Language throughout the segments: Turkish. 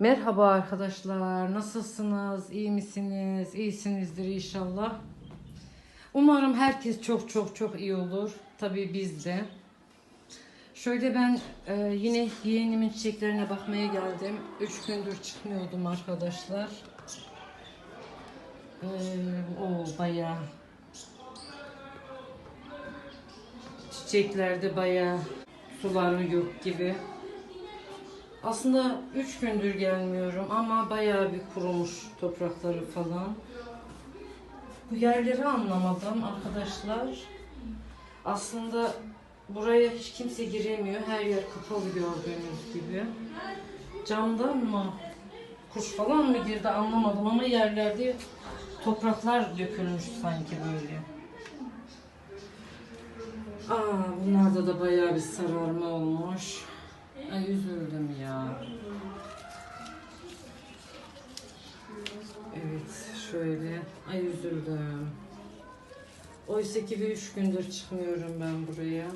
Merhaba arkadaşlar. Nasılsınız? İyi misiniz? İyisinizdir inşallah. Umarım herkes çok çok çok iyi olur. Tabii biz de. Şöyle ben e, yine yeğenimin çiçeklerine bakmaya geldim. Üç gündür çıkmıyordum arkadaşlar. E, o bayağı çiçeklerde bayağı suları yok gibi. Aslında üç gündür gelmiyorum ama bayağı bir kurumuş toprakları falan. Bu yerleri anlamadım arkadaşlar. Aslında buraya hiç kimse giremiyor. Her yer kapalı gördüğünüz gibi. Camdan mı? Kuş falan mı girdi anlamadım ama yerlerde topraklar dökülmüş sanki böyle. Aa, bunlarda da bayağı bir sararma olmuş. Ay üzüldüm ya. Evet şöyle. Ay üzüldüm. Oysa ki bir üç gündür çıkmıyorum ben buraya.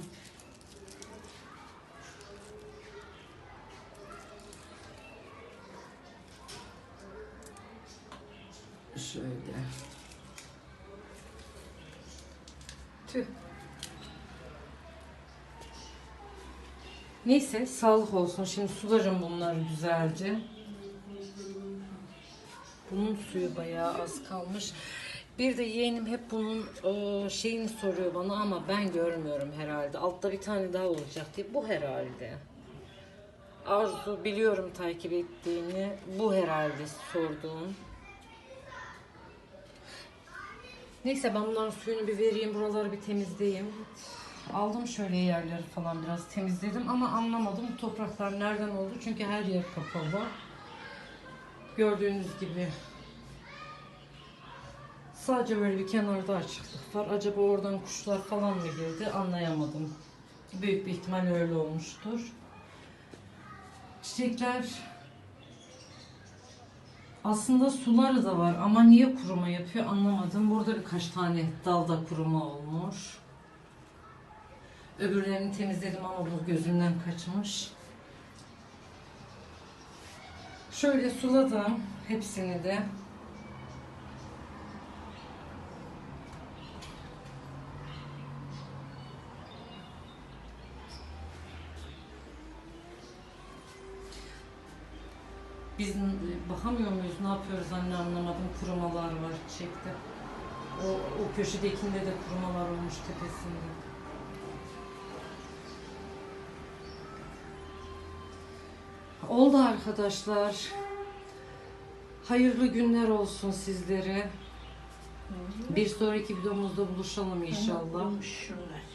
Şöyle. Tüh. Neyse sağlık olsun. Şimdi sularım bunları güzelce. Bunun suyu bayağı az kalmış. Bir de yeğenim hep bunun e, şeyini soruyor bana ama ben görmüyorum herhalde. Altta bir tane daha olacak diye. Bu herhalde. Arzu biliyorum takip ettiğini. Bu herhalde sorduğum. Neyse ben bunların suyunu bir vereyim. Buraları bir temizleyeyim. Aldım şöyle yerleri falan biraz temizledim ama anlamadım topraklar nereden oldu. Çünkü her yer kapalı. Gördüğünüz gibi. Sadece böyle bir kenarda açıklık var. Acaba oradan kuşlar falan mı girdi anlayamadım. Büyük bir ihtimal öyle olmuştur. Çiçekler aslında suları da var ama niye kuruma yapıyor anlamadım. Burada birkaç tane dalda kuruma olmuş. Öbürlerini temizledim ama bu gözümden kaçmış. Şöyle suladım hepsini de. Biz bakamıyor muyuz? Ne yapıyoruz anne anlamadım. Kurumalar var çiçekte. O, o köşedekinde de kurumalar olmuş tepesinde. Oldu arkadaşlar. Hayırlı günler olsun sizlere. Bir sonraki videomuzda buluşalım inşallah. Bulmuşlar.